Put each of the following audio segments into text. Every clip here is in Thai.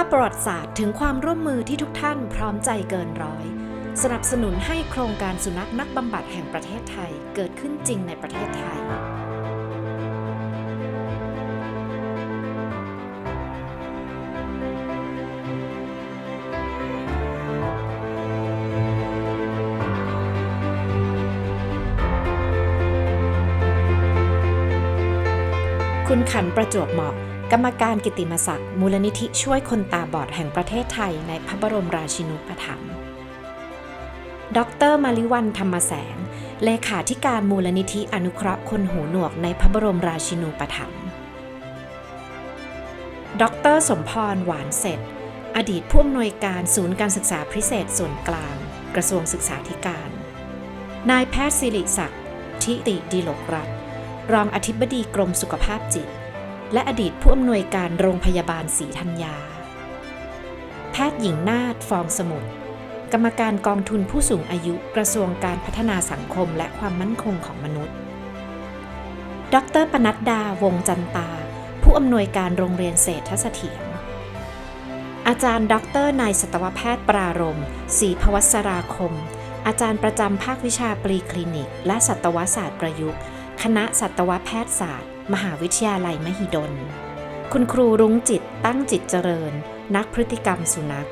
าพประวัติศาสตร์ถึงความร่วมมือที่ทุกท่านพร้อมใจเกินร้อย สนับสนุนให้โครงการสุนัขนักบำบัดแห่งประเทศไทยเกิดขึ้นจริงในประเทศไทย คุณขันประจวบเหมาะ กรรมการกิติมศักดิ์มูลนิธิช่วยคนตาบอดแห่งประเทศไทยในพระบรมราชินูปถัมภ์ดรมาริวันธรรมแสง เลขาธิการมูลนิธิอนุเคราะห์คนหูหนวกในพระบรมราชินูปถัมภ์ดรสมพร หวานเสร็จ อดีตผู้อำนวยการศูนย์การศึกษาพิเศษส่วนกลาง กระทรวงศึกษาธิการ นายแพทย์สิริศักดิ์ทิติดีโลกรัตรองอธิบดีกรมสุขภาพจิต และอดีตผู้อำนวยการโรงพยาบาลศรีธัญญา แพทย์หญิงนาฏฟองสมุทรกรรมการกองทุนผู้สูงอายุกระทรวงการพัฒนาสังคมและความมั่นคงของมนุษย์ ดรปนัดดาวงจันตา ผู้อำนวยการโรงเรียนเศรษฐเสถียร อาจารย์ ดรนายสัตวแพทย์ปรารมศรีพวัสราคม อาจารย์ประจำภาควิชาปรีคลินิก และสัตวศาสตร์ประยุกต์ คณะสัตวแพทยศาสตร์ มหาวิทยาลัยมหิดล คุณครูรุ้งจิตตั้งจิตเจริญ นักพฤติกรรมสุนัข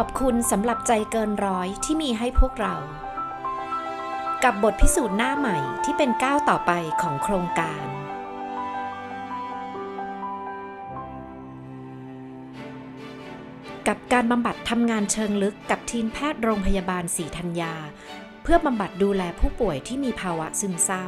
ขอบคุณสำหรับใจเกินร้อยที่มีให้พวกเรา กับบทพิสูจน์หน้าใหม่ที่เป็นก้าวต่อไปของโครงการ กับการบำบัดทำงานเชิงลึกกับทีมแพทย์โรงพยาบาลศรีธัญญา เพื่อบำบัดดูแลผู้ป่วยที่มีภาวะซึมเศร้า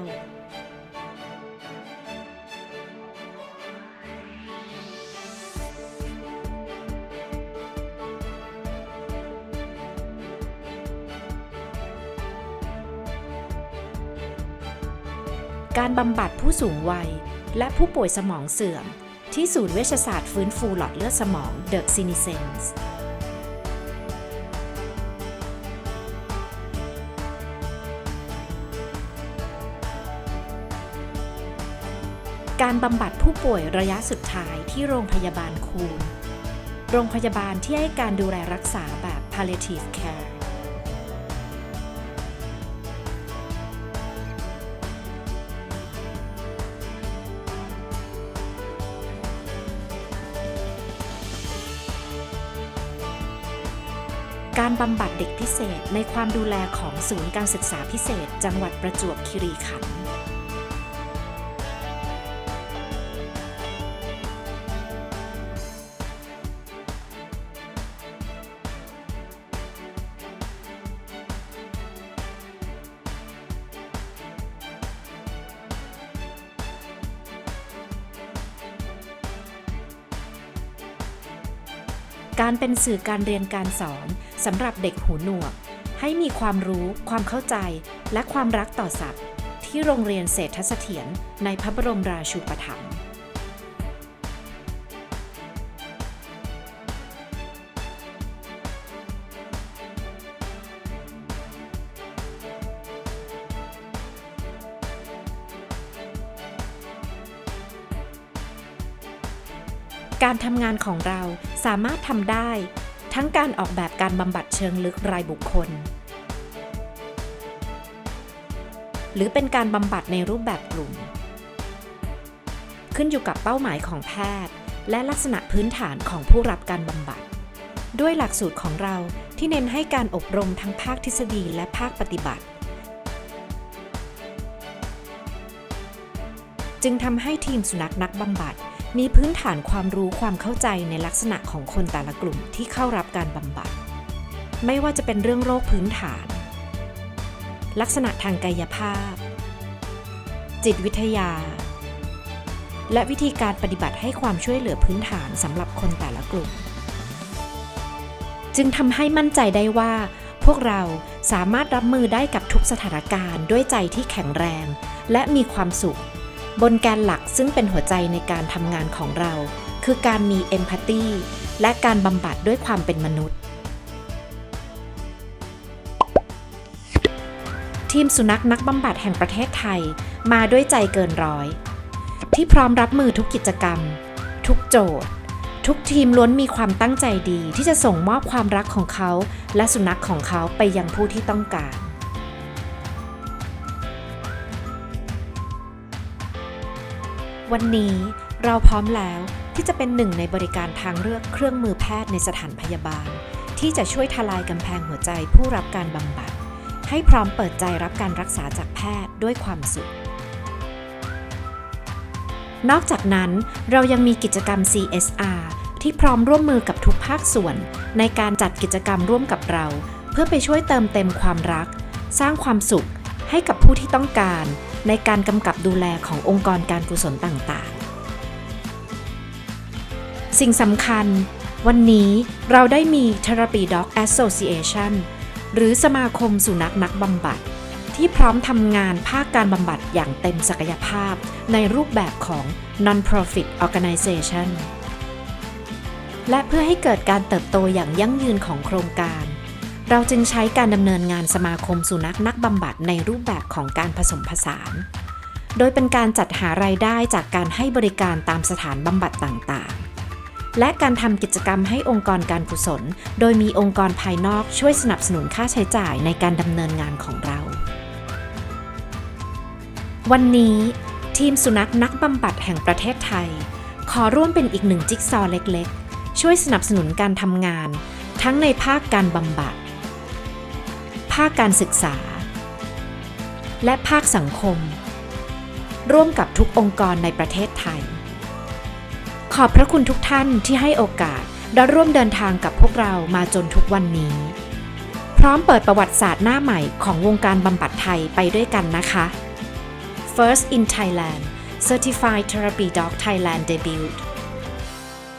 การบำบัดผู้สูงวัย และผู้ป่วยสมองเสื่อม ที่ศูนย์เวชศาสตร์ฟื้นฟูหลอดเลือดสมองเดอะซินิเซนส์การบำบัดผู้ป่วยระยะสุดท้ายที่โรงพยาบาลคูน โรงพยาบาลที่ให้การดูแลรักษาแบบ palliative care การบำบัดเด็กพิเศษในความดูแลของศูนย์การศึกษาพิเศษ จังหวัดประจวบคีรีขันธ์ การเป็นสื่อการเรียนการสอนสำหรับเด็กหูหนวก ให้มีความรู้ ความเข้าใจ และความรักต่อสัตว์ ที่โรงเรียนเศรษฐเสถียรในพระบรมราชูปถัมภ์ การทำงานของเราสามารถทำได้ ทั้งการออกแบบการบำบัดเชิงลึกรายบุคคล หรือเป็นการบำบัดในรูปแบบกลุ่ม ขึ้นอยู่กับเป้าหมายของแพทย์ และลักษณะพื้นฐานของผู้รับการบำบัด ด้วยหลักสูตรของเราที่เน้นให้การอบรมทั้งภาคทฤษฎีและภาคปฏิบัติ จึงทำให้ทีมสุนัขนักบำบัด มีพื้นฐานความรู้ความเข้าใจในลักษณะของคนแต่ละกลุ่มที่เข้ารับการบำบัด ไม่ว่าจะเป็นเรื่องโรคพื้นฐาน ลักษณะทางกายภาพ จิตวิทยา และวิธีการปฏิบัติให้ความช่วยเหลือพื้นฐานสำหรับคนแต่ละกลุ่ม จึงทำให้มั่นใจได้ว่า พวกเราสามารถรับมือได้กับทุกสถานการณ์ด้วยใจที่แข็งแรง และมีความสุข บนแกนหลักซึ่งเป็นหัวใจในการทำงานของเรา คือการมีเอมพัตตีและการบำบัดด้วยความเป็นมนุษย์ ทีมสุนัขนักบำบัดแห่งประเทศไทยมาด้วยใจเกินร้อย ที่พร้อมรับมือทุกกิจกรรม ทุกโจทย์ ทุกทีมล้วนมีความตั้งใจดีที่จะส่งมอบความรักของเขา และสุนัขของเขาไปยังผู้ที่ต้องการ วันนี้เราพร้อมแล้วที่จะเป็นหนึ่งในบริการทางเลือกเครื่องมือแพทย์ในสถานพยาบาล ที่จะช่วยทลายกำแพงหัวใจผู้รับการบำบัด ให้พร้อมเปิดใจรับการรักษาจากแพทย์ด้วยความสุข นอกจากนั้นเรายังมีกิจกรรม CSR ที่พร้อมร่วมมือกับทุกภาคส่วน ในการจัดกิจกรรมร่วมกับเรา เพื่อไปช่วยเติมเต็มความรัก สร้างความสุขให้กับผู้ที่ต้องการในการกำกับดูแลขององค์กรการกุศลต่างๆ สิ่งสำคัญ วันนี้เราได้มี Therapy Dog Association หรือสมาคมสุนัขนักบำบัด ที่พร้อมทำงานภาคการบำบัดอย่างเต็มศักยภาพในรูปแบบของ Non-Profit Organization และเพื่อให้เกิดการเติบโตอย่างยั่งยืนของโครงการ เราจึงใช้การดำเนินงานสมาคมสุนัขนักบำบัดในรูปแบบของการผสมผสาน โดยเป็นการจัดหารายได้จากการให้บริการตามสถานบำบัดต่างๆ และการทำกิจกรรมให้องค์กรการกุศล โดยมีองค์กรภายนอกช่วยสนับสนุนค่าใช้จ่ายในการดำเนินงานของเรา วันนี้ทีมสุนัขนักบำบัดแห่งประเทศไทย ขอร่วมเป็นอีกหนึ่งจิ๊กซอว์เล็กๆ ช่วยสนับสนุนการทำงาน ทั้งในภาคการบำบัด ภาคการศึกษา และภาคสังคม ร่วมกับทุกองค์กรในประเทศไทย ขอบพระคุณทุกท่านที่ให้โอกาสและร่วมเดินทางกับพวกเรามาจนทุกวันนี้ พร้อมเปิดประวัติศาสตร์หน้าใหม่ของวงการบำบัดไทยไปด้วยกันนะคะ First in Thailand Certified Therapy Dog Thailand Debut